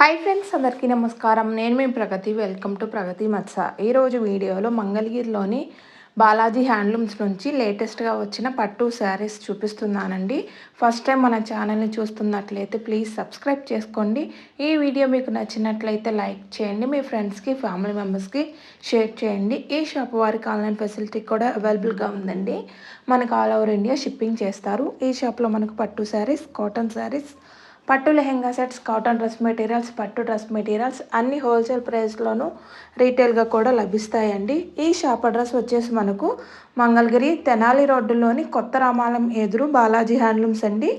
Hi friends అందరికీ నమస్కారం. నేను మీ ప్రగతి. వెల్కమ్ టు ప్రగతి మత్స. ఈరోజు వీడియోలో మంగళగిరిలోని బాలాజీ హ్యాండ్లూమ్స్ నుంచి లేటెస్ట్గా వచ్చిన పట్టు శారీస్ చూపిస్తున్నానండి. ఫస్ట్ టైం మన ఛానల్ని చూస్తున్నట్లయితే ప్లీజ్ సబ్స్క్రైబ్ చేసుకోండి. ఈ వీడియో మీకు నచ్చినట్లయితే లైక్ చేయండి. మీ ఫ్రెండ్స్కి ఫ్యామిలీ మెంబర్స్కి షేర్ చేయండి. ఈ షాప్ వారికి ఆన్లైన్ ఫెసిలిటీ కూడా అవైలబుల్గా ఉందండి. మనకు ఆల్ ఓవర్ ఇండియా షిప్పింగ్ చేస్తారు. ఈ షాప్లో మనకు పట్టు శారీస్ కాటన్ శారీస్ పట్టు lehenga sets cotton dress materials పట్టు డ్రెస్ మెటీరియల్స్ అన్ని హోల్సేల్ ప్రైస్లోనూ రీటైల్గా కూడా లభిస్తాయండి. ఈ షాప్ అడ్రస్ వచ్చేసి మనకు మంగళగిరి తెనాలి రోడ్డులోని కొత్త రామాలయం ఎదురు బాలాజీ హ్యాండ్లూమ్స్ అండి.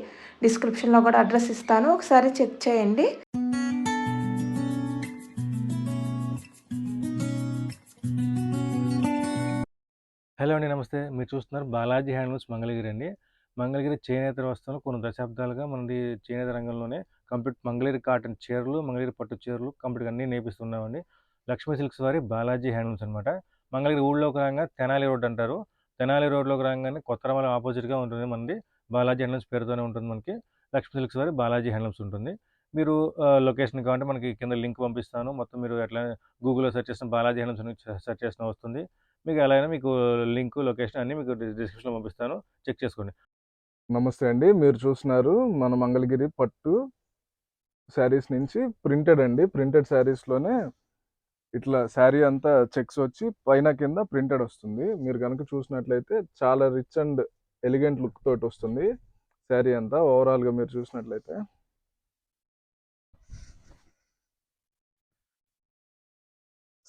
డిస్క్రిప్షన్లో కూడా అడ్రస్ ఇస్తాను. ఒకసారి చెక్ చేయండి. హలో అండి నమస్తే. మీరు చూస్తున్నారు బాలాజీ హ్యాండ్లూమ్స్ మంగళగిరి అండి. మంగళగిరి చేనేత వస్తువులు కొన్ని దశాబ్దాలుగా మనది చేనేత రంగంలోనే కంప్లీట్ మంగళగిరి కాటన్ చీరలు మంగళగిరి పట్టు చీరలు కంప్లీట్ అన్నీ నేపిస్తున్నామండి లక్ష్మీ సిల్క్స్ వారి బాలాజీ హ్యాండ్లూమ్స్ అనమాట మంగళగిరి ఊళ్ళోకి రాగా తెనాలి రోడ్ అంటారు. తెనాలి రోడ్లోకి రాగానే కొత్త రమల ఆపోజిట్గా ఉంటుంది మనది. బాలాజీ హ్యాండ్లూమ్స్ పేరుతోనే ఉంటుంది మనకి. లక్ష్మీ సిల్క్స్ వారి బాలాజీ హ్యాండ్లూమ్స్ ఉంటుంది. మీరు లొకేషన్ కావాలంటే మనకి కింద లింక్ పంపిస్తాను. మొత్తం మీరు ఎట్లా గూగుల్లో సెర్చ్ చేసిన బాలాజీ హ్యాండ్లూమ్స్ సెర్చ్ చేసిన వస్తుంది. మీకు ఎలా అయినా మీకు లింక్ లొకేషన్ అన్నీ మీకు డిస్క్రిప్షన్లో పంపిస్తాను. చెక్ చేసుకోండి. నమస్తే అండి. మీరు చూస్తున్నారు మన మంగళగిరి పట్టు శారీస్ నుంచి ప్రింటెడ్ అండి. ప్రింటెడ్ శారీస్లోనే ఇట్లా శారీ అంతా చెక్స్ వచ్చి పైన కింద ప్రింటెడ్ వస్తుంది. మీరు కనుక చూసినట్లయితే చాలా రిచ్ అండ్ ఎలిగెంట్ లుక్ తోటి వస్తుంది శారీ అంతా ఓవరాల్గా మీరు చూసినట్లయితే.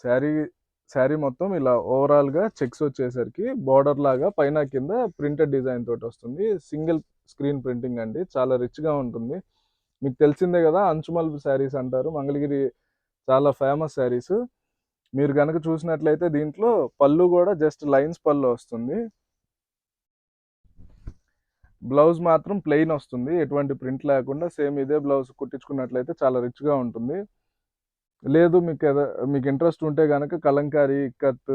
శారీ శారీ మొత్తం ఇలా ఓవరాల్గా చెక్స్ వచ్చేసరికి బార్డర్ లాగా పైన కింద ప్రింటెడ్ డిజైన్ తోటి వస్తుంది. సింగిల్ స్క్రీన్ ప్రింటింగ్ అండి. చాలా రిచ్గా ఉంటుంది. మీకు తెలిసిందే కదా అంచుమల్ శారీస్ అంటారు. మంగళగిరి చాలా ఫేమస్ శారీస్ మీరు కనుక చూసినట్లయితే దీంట్లో పళ్ళు కూడా జస్ట్ లైన్స్ పళ్ళు వస్తుంది. బ్లౌజ్ మాత్రం ప్లెయిన్ వస్తుంది. ఎటువంటి ప్రింట్ లేకుండా సేమ్ ఇదే బ్లౌజ్ కుట్టించుకున్నట్లయితే చాలా రిచ్గా ఉంటుంది. లేదు మీకు మీకు ఇంట్రెస్ట్ ఉంటే కనుక కలంకారీ ఇక్కత్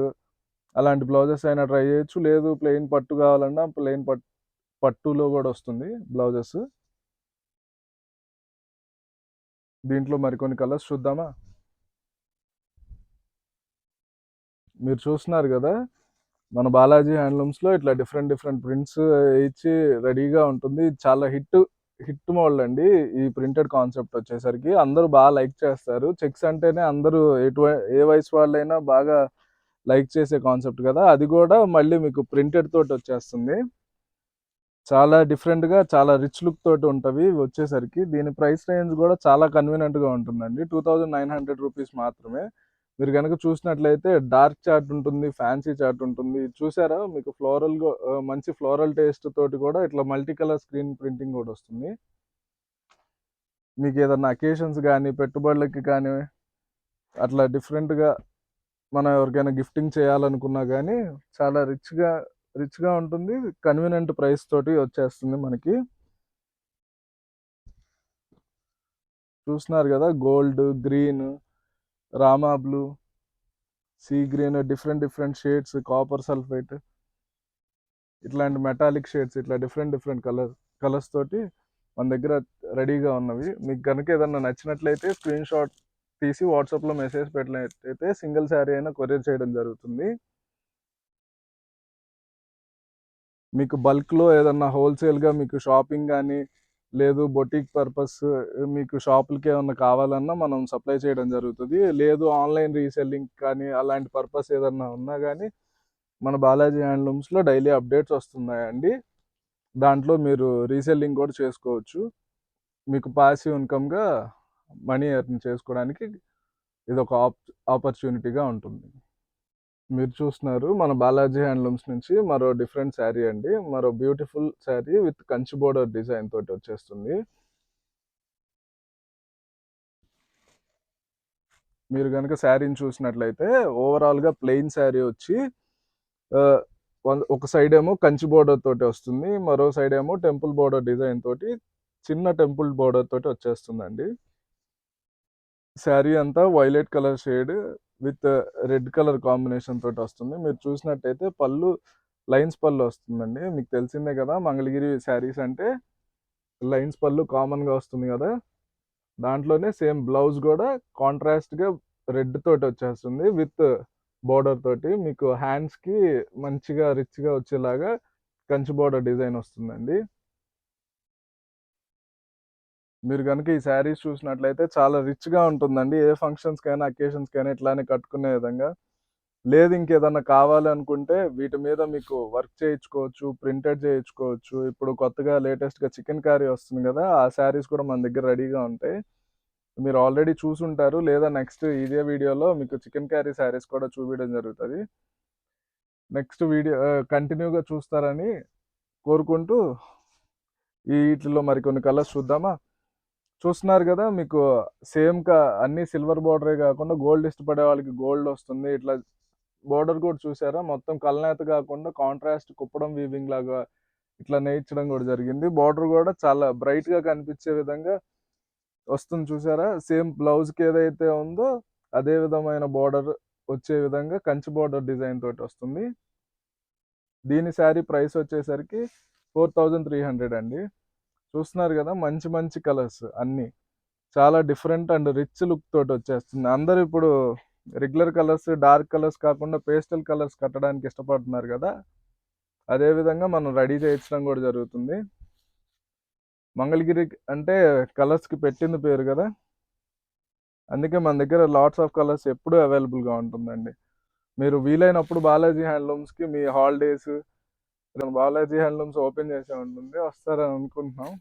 అలాంటి బ్లౌజెస్ అయినా ట్రై చేయొచ్చు. లేదు ప్లెయిన్ పట్టు కావాలన్నా ప్లెయిన్ పట్టు పట్టులో కూడా వస్తుంది బ్లౌజెస్. దీంట్లో మరికొన్ని కలర్స్ చూద్దామా? మీరు చూస్తున్నారు కదా మన బాలాజీ హ్యాండ్లూమ్స్లో ఇట్లా డిఫరెంట్ డిఫరెంట్ ప్రింట్స్ ఇచ్చి రెడీగా ఉంటుంది. చాలా హిట్ హిట్ మోడల్ అండి ఈ ప్రింటెడ్ కాన్సెప్ట్ వచ్చేసరికి అందరూ బాగా లైక్ చేస్తారు. చెక్స్ అంటేనే అందరూ ఎటు ఏ వయసు వాళ్ళైనా బాగా లైక్ చేసే కాన్సెప్ట్ కదా. అది కూడా మళ్ళీ మీకు ప్రింటెడ్ తోటి వచ్చేస్తుంది. చాలా డిఫరెంట్గా చాలా రిచ్ లుక్ తోటి ఉంటుంది వచ్చేసరికి. దీని ప్రైస్ రేంజ్ కూడా చాలా కన్వీనియంట్గా ఉంటుందండి. Two thousand nine hundred rupees మాత్రమే. మీరు కనుక చూసినట్లయితే డార్క్ చాట్ ఉంటుంది ఫ్యాన్సీ చాట్ ఉంటుంది. చూసారా? మీకు ఫ్లోరల్ మంచి ఫ్లోరల్ టేస్ట్ తోటి కూడా ఇట్లా మల్టీ కలర్ స్క్రీన్ ప్రింటింగ్ కూడా వస్తుంది. మీకు ఏదన్నా అకేషన్స్ కానీ పెట్టుబడులకి కానీ అట్లా డిఫరెంట్గా మనం ఎవరికైనా గిఫ్టింగ్ చేయాలనుకున్నా కానీ చాలా రిచ్గా రిచ్గా ఉంటుంది. కన్వీనియంట్ ప్రైస్ తోటి వచ్చేస్తుంది మనకి. చూస్తున్నారు కదా? Gold green Rama blue sea green different different shades copper sulphate. ఇట్లాంటి మెటాలిక్ షేడ్స్ ఇట్లా డిఫరెంట్ డిఫరెంట్ కలర్ కలర్స్ తోటి మన దగ్గర రెడీగా ఉన్నవి. మీకు కనుక ఏదన్నా నచ్చినట్లయితే స్క్రీన్ షాట్ తీసి వాట్సాప్లో మెసేజ్ పెట్టినట్లయితే సింగిల్ శారీ అయినా కొరియర్ చేయడం జరుగుతుంది. మీకు బల్క్లో ఏదన్నా హోల్సేల్గా మీకు షాపింగ్ కానీ లేదు బొటిక్ పర్పస్ మీకు షాపులకి ఏమన్నా కావాలన్నా మనం సప్లై చేయడం జరుగుతుంది. లేదు ఆన్లైన్ రీసెల్లింగ్ కానీ అలాంటి పర్పస్ ఏదన్నా ఉన్నా కానీ మన బాలాజీ హ్యాండ్లూమ్స్లో డైలీ అప్డేట్స్ వస్తున్నాయండి. దాంట్లో మీరు రీసెల్లింగ్ కూడా చేసుకోవచ్చు. మీకు పాసివ్ ఇన్కమ్గా మనీ ఎర్న్ చేసుకోవడానికి ఇది ఒక ఆప్ ఆపర్చునిటీగా ఉంటుంది. మీరు చూస్తున్నారు మన బాలాజీ హ్యాండ్లూమ్స్ నుంచి మరో డిఫరెంట్ శారీ అండి. మరో beautiful sari with Kanchi border design తోటి వచ్చేస్తుంది. మీరు కనుక శారీని చూసినట్లయితే ఓవరాల్గా ప్లెయిన్ శారీ వచ్చి ఒక సైడ్ ఏమో కంచి బోర్డర్ తోటి వస్తుంది. మరో సైడ్ ఏమో టెంపుల్ బోర్డర్ డిజైన్ తోటి చిన్న టెంపుల్ బోర్డర్ తోటి వచ్చేస్తుందండి. శారీ అంతా violet colour shade with red colour combination తోటి వస్తుంది. మీరు చూసినట్టయితే పళ్ళు లైన్స్ పళ్ళు వస్తుందండి. మీకు తెలిసిందే కదా మంగళగిరి శారీస్ అంటే లైన్స్ పళ్ళు కామన్గా వస్తుంది కదా. దాంట్లోనే సేమ్ బ్లౌజ్ కూడా కాంట్రాస్ట్గా రెడ్ తోటి వచ్చేస్తుంది విత్ బోర్డర్ తోటి. మీకు హ్యాండ్స్కి మంచిగా రిచ్గా వచ్చేలాగా కంచి బోర్డర్ డిజైన్ వస్తుందండి. మీరు కనుక ఈ శారీస్ చూసినట్లయితే చాలా రిచ్గా ఉంటుందండి. ఏ ఫంక్షన్స్కైనా అకేషన్స్కైనా ఇట్లానే కట్టుకునే విధంగా. లేదు ఇంకేదన్నా కావాలి అనుకుంటే వీటి మీద మీకు వర్క్ చేయించుకోవచ్చు ప్రింటెడ్ చేయించుకోవచ్చు. ఇప్పుడు కొత్తగా లేటెస్ట్గా చికెన్ కర్రీ వస్తుంది కదా ఆ శారీస్ కూడా మన దగ్గర రెడీగా ఉంటాయి. మీరు ఆల్రెడీ చూసుంటారు. లేదా నెక్స్ట్ ఇదే వీడియోలో మీకు చికెన్ కర్రీ శారీస్ కూడా చూపించడం జరుగుతుంది. నెక్స్ట్ వీడియో కంటిన్యూగా చూస్తారని కోరుకుంటూ ఈ వీటిలో మరికొన్ని కలర్స్ చూద్దామా? చూస్తున్నారు కదా మీకు సేమ్ కా అన్ని సిల్వర్ బార్డరే కాకుండా గోల్డ్ ఇష్టపడే వాళ్ళకి గోల్డ్ వస్తుంది. ఇట్లా బార్డర్ కూడా చూసారా? మొత్తం కలనేత కాకుండా కాంట్రాస్ట్ కుప్పడం వీవింగ్ లాగా ఇట్లా నేయించడం కూడా జరిగింది. బార్డర్ కూడా చాలా బ్రైట్గా కనిపించే విధంగా వస్తుంది చూసారా? సేమ్ బ్లౌజ్కి ఏదైతే ఉందో అదే విధమైన బార్డర్ వచ్చే విధంగా కంచి బార్డర్ డిజైన్ తోటి వస్తుంది. దీని శారీ ప్రైస్ వచ్చేసరికి ఫోర్ థౌజండ్ త్రీ హండ్రెడ్ అండి. చూస్తున్నారు కదా మంచి మంచి కలర్స్ అన్నీ. చాలా డిఫరెంట్ అండ్ రిచ్ లుక్ తోటి వచ్చేస్తుంది. అందరు ఇప్పుడు రెగ్యులర్ కలర్స్ డార్క్ కలర్స్ కాకుండా పేస్టల్ కలర్స్ కట్టడానికి ఇష్టపడుతున్నారు కదా. అదేవిధంగా మనం రెడీ చేయించడం కూడా జరుగుతుంది. మంగళగిరి అంటే కలర్స్కి పెట్టింది పేరు కదా. అందుకే మన దగ్గర లాట్స్ ఆఫ్ కలర్స్ ఎప్పుడూ అవైలబుల్గా ఉంటుందండి. మీరు వీలైనప్పుడు బాలాజీ హ్యాండ్లూమ్స్కి మీ హాలిడేస్ బాలాజీ హ్యాండ్లూమ్స్ ఓపెన్ చేసే ఉంటుంది. వస్తారని అనుకుంటున్నాం.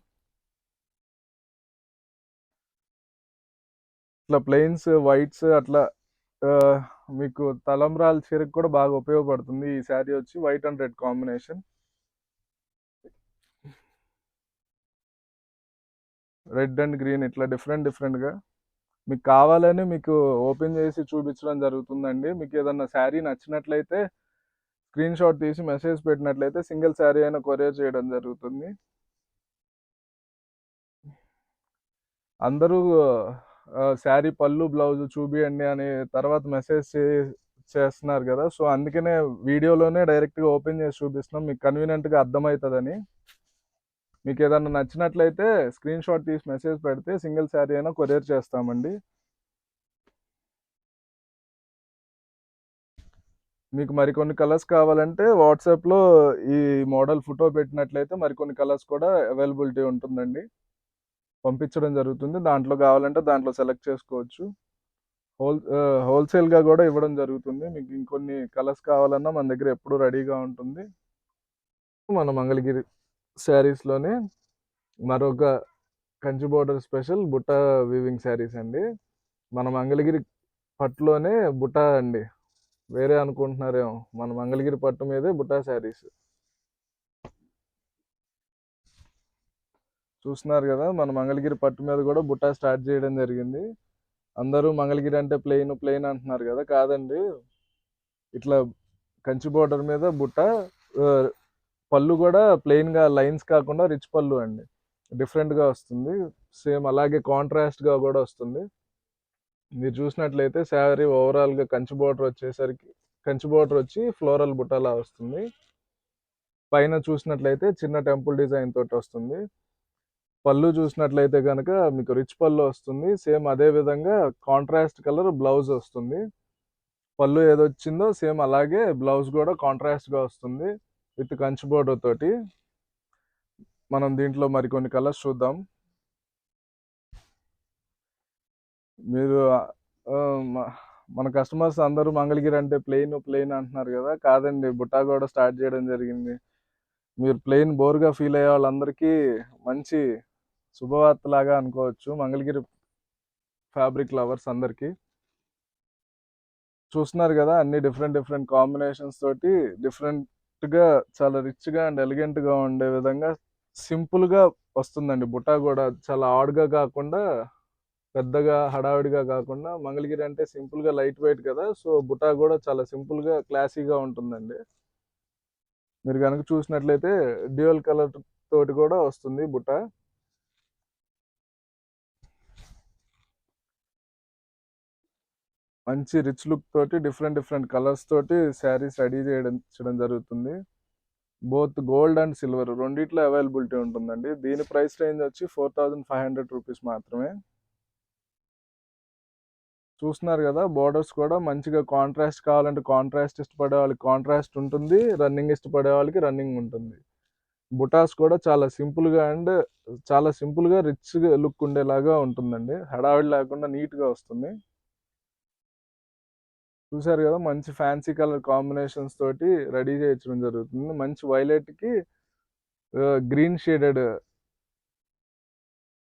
ఇట్లా ప్లెయిన్స్ వైట్స్ అట్లా మీకు తలంబ్రాల చీరకు కూడా బాగా ఉపయోగపడుతుంది. ఈ శారీ వచ్చి white and red combination red and green ఇట్లా డిఫరెంట్ డిఫరెంట్గా మీకు కావాలని మీకు ఓపెన్ చేసి చూపించడం జరుగుతుందండి. మీకు ఏదన్నా శారీ నచ్చినట్లయితే స్క్రీన్ షాట్ తీసి మెసేజ్ పెట్టినట్లయితే సింగిల్ శారీ అయినా కొరియర్ చేయడం జరుగుతుంది. అందరూ శారీ పళ్ళు బ్లౌజ్ చూపియండి అని తర్వాత మెసేజ్ చేస్తున్నారు కదా. సో అందుకనే వీడియోలోనే డైరెక్ట్గా ఓపెన్ చేసి చూపిస్తున్నాం. మీకు కన్వీనియంట్గా అర్థమవుతుందని. మీకు ఏదన్నా నచ్చినట్లయితే స్క్రీన్ షాట్ తీసి మెసేజ్ పెడితే సింగిల్ శారీ అయినా కొరియర్ చేస్తామండి. మీకు మరికొన్ని కలర్స్ కావాలంటే వాట్సాప్లో ఈ మోడల్ ఫోటో పెట్టినట్లయితే మరికొన్ని కలర్స్ కూడా అవైలబిలిటీ ఉంటుందండి. పంపించడం జరుగుతుంది. దాంట్లో కావాలంటే దాంట్లో సెలెక్ట్ చేసుకోవచ్చు. హోల్ హోల్సేల్గా కూడా ఇవ్వడం జరుగుతుంది. మీకు ఇంకొన్ని కలర్స్ కావాలన్నా మన దగ్గర ఎప్పుడూ రెడీగా ఉంటుంది. మన మంగళగిరి శారీస్లోనే మరొక కంచి బోర్డర్ స్పెషల్ బుట్ట వీవింగ్ శారీస్ అండి. మన మంగళగిరి పట్టులోనే బుట్ట అండి. వేరే అనుకుంటున్నారేమో. మన మంగళగిరి పట్టు మీదే బుట్టా శారీస్. చూస్తున్నారు కదా మన మంగళగిరి పట్టు మీద కూడా బుట్టా స్టార్ట్ చేయడం జరిగింది. అందరూ మంగళగిరి అంటే ప్లెయిన్ ప్లెయిన్ అంటున్నారు కదా కాదండి. ఇట్లా కంచి బోర్డర్ మీద బుట్ట పళ్ళు కూడా ప్లెయిన్గా లైన్స్ కాకుండా రిచ్ పళ్ళు అండి. డిఫరెంట్గా వస్తుంది. సేమ్ అలాగే కాంట్రాస్ట్గా కూడా వస్తుంది. మీరు చూసినట్లయితే శారీ ఓవరాల్గా కంచి బోర్డర్ వచ్చేసరికి కంచి బోర్డర్ వచ్చి ఫ్లోరల్ బుట్టలా వస్తుంది. పైన చూసినట్లయితే చిన్న టెంపుల్ డిజైన్ తోటి వస్తుంది. పళ్ళు చూసినట్లయితే కనుక మీకు రిచ్ పళ్ళు వస్తుంది. సేమ్ అదే విధంగా కాంట్రాస్ట్ కలర్ బ్లౌజ్ వస్తుంది. పళ్ళు ఏదొచ్చిందో సేమ్ అలాగే బ్లౌజ్ కూడా కాంట్రాస్ట్గా వస్తుంది. విత్ కంచి బోర్డర్ తోటి. మనం దీంట్లో మరికొన్ని కలర్స్ చూద్దాం. మీరు మన కస్టమర్స్ అందరూ మంగళగిరి అంటే ప్లెయిన్ ప్లెయిన్ అంటున్నారు కదా. కాదండి బుట్టా కూడా స్టార్ట్ చేయడం జరిగింది. మీరు ప్లెయిన్ బోర్గా ఫీల్ అయ్యే వాళ్ళందరికీ మంచి శుభవార్త లాగా అనుకోవచ్చు. మంగళగిరి ఫ్యాబ్రిక్ లవర్స్ అందరికీ. చూస్తున్నారు కదా అన్ని డిఫరెంట్ డిఫరెంట్ కాంబినేషన్స్ తోటి డిఫరెంట్గా చాలా రిచ్గా అండ్ ఎలిగెంట్గా ఉండే విధంగా సింపుల్గా వస్తుందండి. బుటా కూడా చాలా ఆడ్గా కాకుండా పెద్దగా హడావిడిగా కాకుండా మంగళగిరి అంటే సింపుల్గా లైట్ వెయిట్ కదా సో బుటా కూడా చాలా సింపుల్గా క్లాసీగా ఉంటుందండి. మీరు కనుక చూసినట్లయితే డ్యూయల్ కలర్ తోటి కూడా వస్తుంది బుట్ట మంచి రిచ్ లుక్ తోటి డిఫరెంట్ డిఫరెంట్ కలర్స్ తోటి శారీస్ రెడీ చేయడం చేయడం జరుగుతుంది. బోత్ గోల్డ్ అండ్ సిల్వర్ రెండిట్లో అవైలబిలిటీ ఉంటుందండి. దీని ప్రైస్ రేంజ్ వచ్చి four thousand five hundred rupees మాత్రమే. చూస్తున్నారు కదా బోర్డర్స్ కూడా మంచిగా కాంట్రాస్ట్ కావాలంటే కాంట్రాస్ట్ ఇష్టపడే వాళ్ళకి కాంట్రాస్ట్ ఉంటుంది రన్నింగ్ ఇష్టపడే వాళ్ళకి రన్నింగ్ ఉంటుంది. బుటాస్ కూడా చాలా సింపుల్గా అండ్ చాలా సింపుల్గా రిచ్గా లుక్ ఉండేలాగా ఉంటుందండి. హడావిడి లేకుండా నీట్గా వస్తుంది. చూసారు కదా మంచి ఫ్యాన్సీ కలర్ కాంబినేషన్స్ తోటి రెడీ చేయించడం జరుగుతుంది. మంచి వైలెట్కి green shaded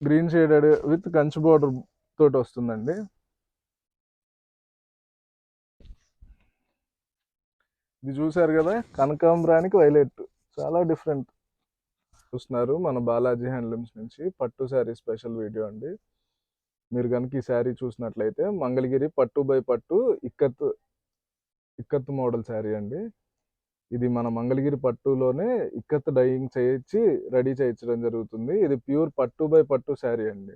green shaded with Kanchi border తోటి వస్తుందండి. ఇది చూసారు కదా కనకాంబరానికి వైలెట్. చాలా డిఫరెంట్. చూస్తున్నారు మన బాలాజీ హ్యాండ్లూమ్స్ నుంచి పట్టు శారీ స్పెషల్ వీడియో అండి. మీరు కనుక ఈ శారీ చూసినట్లయితే మంగళగిరి పట్టు బై పట్టు ఇక్కత్ ఇక్కత్ మోడల్ శారీ అండి. ఇది మన మంగళగిరి పట్టులోనే ఇక్కత్ డైయింగ్ చేయించి రెడీ చేయించడం జరుగుతుంది. ఇది ప్యూర్ పట్టు బై పట్టు శారీ అండి.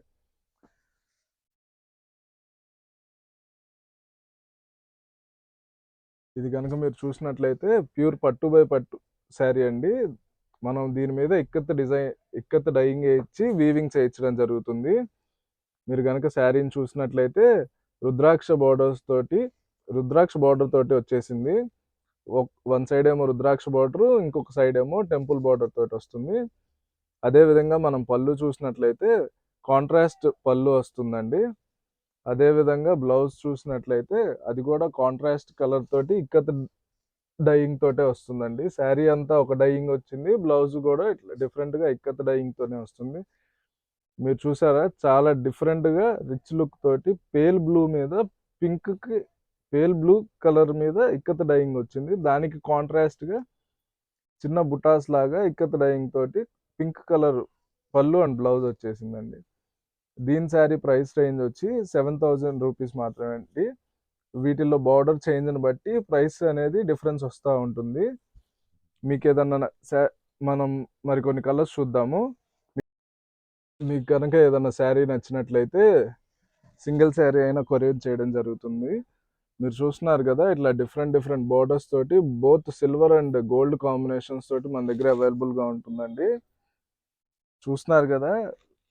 ఇది కనుక మీరు చూసినట్లయితే ప్యూర్ పట్టు బై పట్టు శారీ అండి. మనం దీని మీద ఇక్కత్ డిజైన్ ఇక్కత్ డైయింగ్ వేయించి వీవింగ్ చేయించడం జరుగుతుంది. మీరు కనుక శారీని చూసినట్లయితే రుద్రాక్ష బోర్డర్స్ తోటి రుద్రాక్ష బార్డర్ తోటి వచ్చేసింది. వన్ సైడ్ ఏమో రుద్రాక్ష బార్డర్ ఇంకొక సైడ్ ఏమో టెంపుల్ బార్డర్ తోటి వస్తుంది. అదే విధంగా మనం పళ్ళు చూసినట్లయితే కాంట్రాస్ట్ పళ్ళు వస్తుందండి. అదేవిధంగా బ్లౌజ్ చూసినట్లయితే అది కూడా కాంట్రాస్ట్ కలర్ తోటి ఇక్కత్ డైయింగ్ తోటే వస్తుందండి. శారీ అంతా ఒక డైయింగ్ వచ్చింది బ్లౌజ్ కూడా ఇట్లా డిఫరెంట్గా ఇక్కత్ డైయింగ్తోనే వస్తుంది. మీరు చూసారా? చాలా డిఫరెంట్గా రిచ్ లుక్ తోటి పేల్ బ్లూ మీద పింక్కి పేల్ బ్లూ కలర్ మీద ఇక్కత డైయింగ్ వచ్చింది. దానికి కాంట్రాస్ట్గా చిన్న బుటాస్ లాగా ఇక్కత డైయింగ్ తోటి పింక్ కలర్ పళ్ళు అండ్ బ్లౌజ్ వచ్చేసిందండి. దీని శారీ ప్రైస్ రేంజ్ వచ్చి సెవెన్ థౌజండ్ రూపీస్ మాత్రమే అండి. వీటిల్లో బార్డర్ చేంజ్ని బట్టి ప్రైస్ అనేది డిఫరెన్స్ వస్తూ ఉంటుంది. మీకు ఏదన్నా మనం మరికొన్ని కలర్స్ చూద్దాము. మీకు కనుక ఏదైనా శారీ నచ్చినట్లయితే సింగిల్ శారీ అయినా కొరియర్ చేయడం జరుగుతుంది. మీరు చూస్తున్నారు కదా ఇట్లా డిఫరెంట్ డిఫరెంట్ బోర్డర్స్ తోటి both silver and gold combinations తోటి మన దగ్గర అవైలబుల్గా ఉంటుందండి. చూస్తున్నారు కదా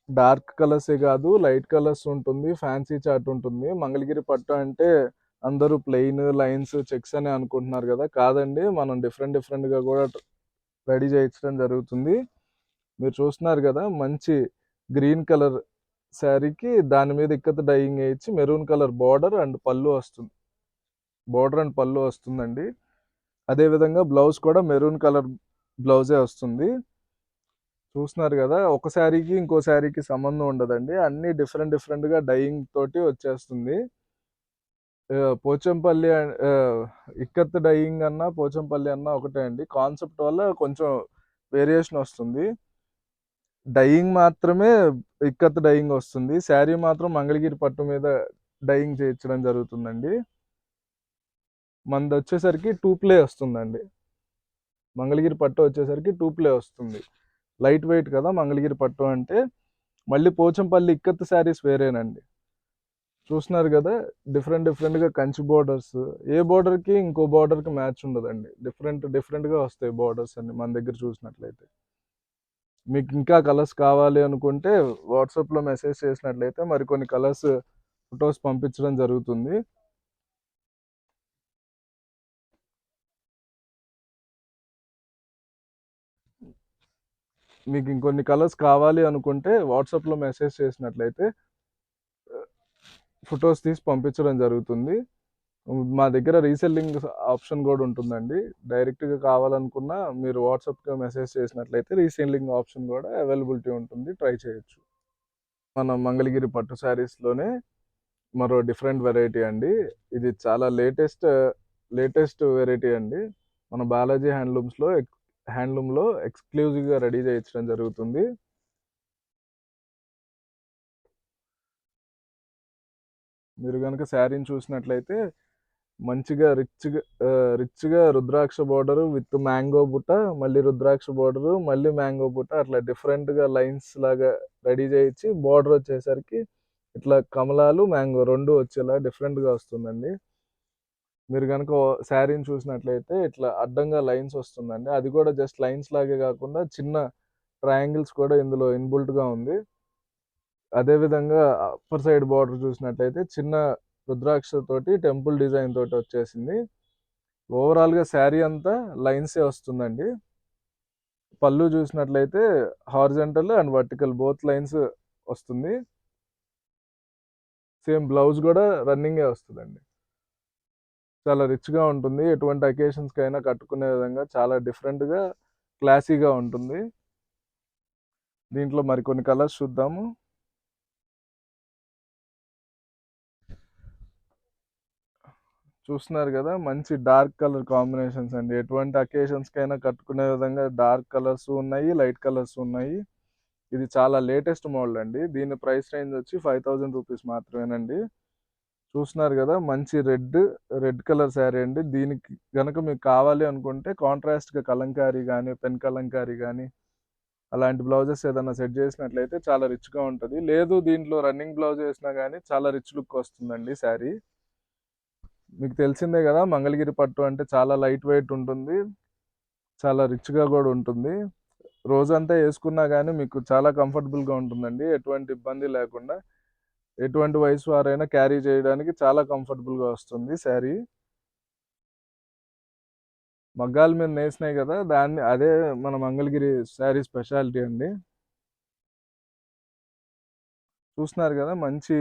డార్క్ కలర్సే కాదు లైట్ కలర్స్ ఉంటుంది ఫ్యాన్సీ చార్ట్ ఉంటుంది. మంగళగిరి పట్టు అంటే అందరూ ప్లెయిన్ లైన్స్ చెక్స్ అని అనుకుంటున్నారు కదా కాదండి. మనం డిఫరెంట్ డిఫరెంట్గా కూడా రెడీ చేయించడం జరుగుతుంది. మీరు చూస్తున్నారు కదా మంచి గ్రీన్ కలర్ శారీకి దాని మీద ఇక్కత డైయింగ్ వేయించి మెరూన్ కలర్ బార్డర్ అండ్ పళ్ళు వస్తుంది. బార్డర్ అండ్ పళ్ళు వస్తుందండి. అదేవిధంగా బ్లౌజ్ కూడా మెరూన్ కలర్ బ్లౌజే వస్తుంది. చూస్తున్నారు కదా ఒక శారీకి ఇంకో శారీకి సంబంధం ఉండదండి. అన్ని డిఫరెంట్ డిఫరెంట్గా డైయింగ్ తోటి వచ్చేస్తుంది. పోచంపల్లి ఇక్కత్ డైయింగ్ అన్నా పోచంపల్లి అన్నా ఒకటే అండి. కాన్సెప్ట్ వల్ల కొంచెం వేరియేషన్ వస్తుంది. డైయింగ్ మాత్రమే ఇక్కత్ డైయింగ్ వస్తుంది. శారీ మాత్రం మంగళగిరి పట్టు మీద డైయింగ్ చేయించడం జరుగుతుందండి. మనది వచ్చేసరికి టూ ప్లే వస్తుందండి. మంగళగిరి పట్టు వచ్చేసరికి టూ ప్లే వస్తుంది. లైట్ వెయిట్ కదా మంగళగిరి పట్టు అంటే. మళ్ళీ పోచంపల్లి ఇక్కత్ శారీస్ వేరేనండి. చూస్తున్నారు కదా డిఫరెంట్ డిఫరెంట్గా కంచి బోర్డర్స్. ఏ బోర్డర్కి ఇంకో బోర్డర్కి మ్యాచ్ ఉండదండి. డిఫరెంట్ డిఫరెంట్గా వస్తాయి బోర్డర్స్ అన్ని మన దగ్గర చూసినట్లయితే. మీకు ఇంకా కలర్స్ కావాలి అనుకుంటే వాట్సాప్లో మెసేజ్ చేసినట్లయితే మరికొన్ని కలర్స్ ఫొటోస్ పంపించడం జరుగుతుంది. మీకు ఇంకొన్ని కలర్స్ కావాలి అనుకుంటే వాట్సాప్లో మెసేజ్ చేసినట్లయితే ఫొటోస్ తీసి పంపించడం జరుగుతుంది. మా దగ్గర రీసెల్లింగ్ ఆప్షన్ కూడా ఉంటుందండి. డైరెక్ట్గా కావాలనుకున్నా మీరు వాట్సాప్గా మెసేజ్ చేసినట్లయితే రీసెల్లింగ్ ఆప్షన్ కూడా అవైలబిలిటీ ఉంటుంది. ట్రై చేయొచ్చు. మన మంగళగిరి పట్టు శారీస్లోనే మరో డిఫరెంట్ వెరైటీ అండి. ఇది చాలా లేటెస్ట్ లేటెస్ట్ వెరైటీ అండి. మన బాలాజీ హ్యాండ్లూమ్స్లో హ్యాండ్లూమ్లో ఎక్స్క్లూజివ్గా రెడీ చేయించడం జరుగుతుంది. మీరు కనుక శారీని చూసినట్లయితే మంచిగా రిచ్గా రిచ్గా రుద్రాక్ష బార్డర్ విత్ మ్యాంగో బుట్ట మళ్ళీ రుద్రాక్ష బోర్డరు మళ్ళీ మ్యాంగో బుట్ట అట్లా డిఫరెంట్గా లైన్స్ లాగా రెడీ చేయించి బార్డర్ వచ్చేసరికి ఇట్లా కమలాలు మ్యాంగో రెండు వచ్చేలా డిఫరెంట్గా వస్తుందండి. మీరు కనుక శారీని చూసినట్లయితే ఇట్లా అడ్డంగా లైన్స్ వస్తుందండి. అది కూడా జస్ట్ లైన్స్ లాగే కాకుండా చిన్న ట్రయాంగిల్స్ కూడా ఇందులో ఇన్బుల్ట్గా ఉంది. అదేవిధంగా అప్పర్ సైడ్ బార్డర్ చూసినట్లయితే చిన్న రుద్రాక్ష తోటి టెంపుల్ డిజైన్ తోటి వచ్చేసింది. ఓవరాల్గా శారీ అంతా లైన్సే వస్తుందండి. పళ్ళు చూసినట్లయితే horizontal and vertical both lines వస్తుంది. సేమ్ బ్లౌజ్ కూడా రన్నింగే వస్తుందండి. చాలా రిచ్గా ఉంటుంది. ఎటువంటి అకేషన్స్కి అయినా కట్టుకునే విధంగా చాలా డిఫరెంట్గా క్లాసీగా ఉంటుంది. దీంట్లో మరికొన్ని కలర్స్ చూద్దాము. చూస్తున్నారు కదా మంచి డార్క్ కలర్ కాంబినేషన్స్ అండి. ఎటువంటి అకేషన్స్కి అయినా కట్టుకునే విధంగా డార్క్ కలర్స్ ఉన్నాయి లైట్ కలర్స్ ఉన్నాయి. ఇది చాలా లేటెస్ట్ మోడల్ అండి. దీని ప్రైస్ రేంజ్ వచ్చి ఫైవ్ థౌజండ్ రూపీస్ మాత్రమేనండి. చూస్తున్నారు కదా మంచి రెడ్ రెడ్ కలర్ శారీ అండి. దీనికి గనక మీకు కావాలి అనుకుంటే కాంట్రాస్ట్గా కలంకారీ కానీ పెన్ కలంకారీ కానీ అలాంటి బ్లౌజెస్ ఏదైనా సెట్ చేసినట్లయితే చాలా రిచ్గా ఉంటుంది. లేదు దీంట్లో రన్నింగ్ బ్లౌజ్ వేసినా కానీ చాలా రిచ్ లుక్ వస్తుందండి శారీ. మీకు తెలిసిందే కదా మంగళగిరి పట్టు అంటే చాలా లైట్ వెయిట్ ఉంటుంది. చాలా రిచ్గా కూడా ఉంటుంది. రోజంతా వేసుకున్నా కానీ మీకు చాలా కంఫర్టబుల్గా ఉంటుందండి. ఎటువంటి ఇబ్బంది లేకుండా ఎటువంటి వయసు వారైనా క్యారీ చేయడానికి చాలా కంఫర్టబుల్గా వస్తుంది శారీ. మగ్గాల మీద నేసినాయి కదా దాన్ని అదే మన మంగళగిరి శారీ స్పెషాలిటీ అండి. చూస్తున్నారు కదా మంచి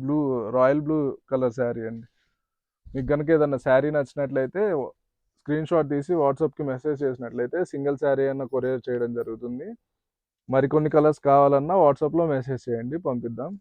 blue royal blue colour sari అండి. మీకు కనుక ఏదన్నా శారీ నచ్చినట్లయితే స్క్రీన్ షాట్ తీసి వాట్సాప్కి మెసేజ్ చేసినట్లయితే సింగిల్ శారీ అన్న కొరియర్ చేయడం జరుగుతుంది. మరికొన్ని కలర్స్ కావాలన్నా వాట్సాప్లో మెసేజ్ చేయండి పంపిద్దాం.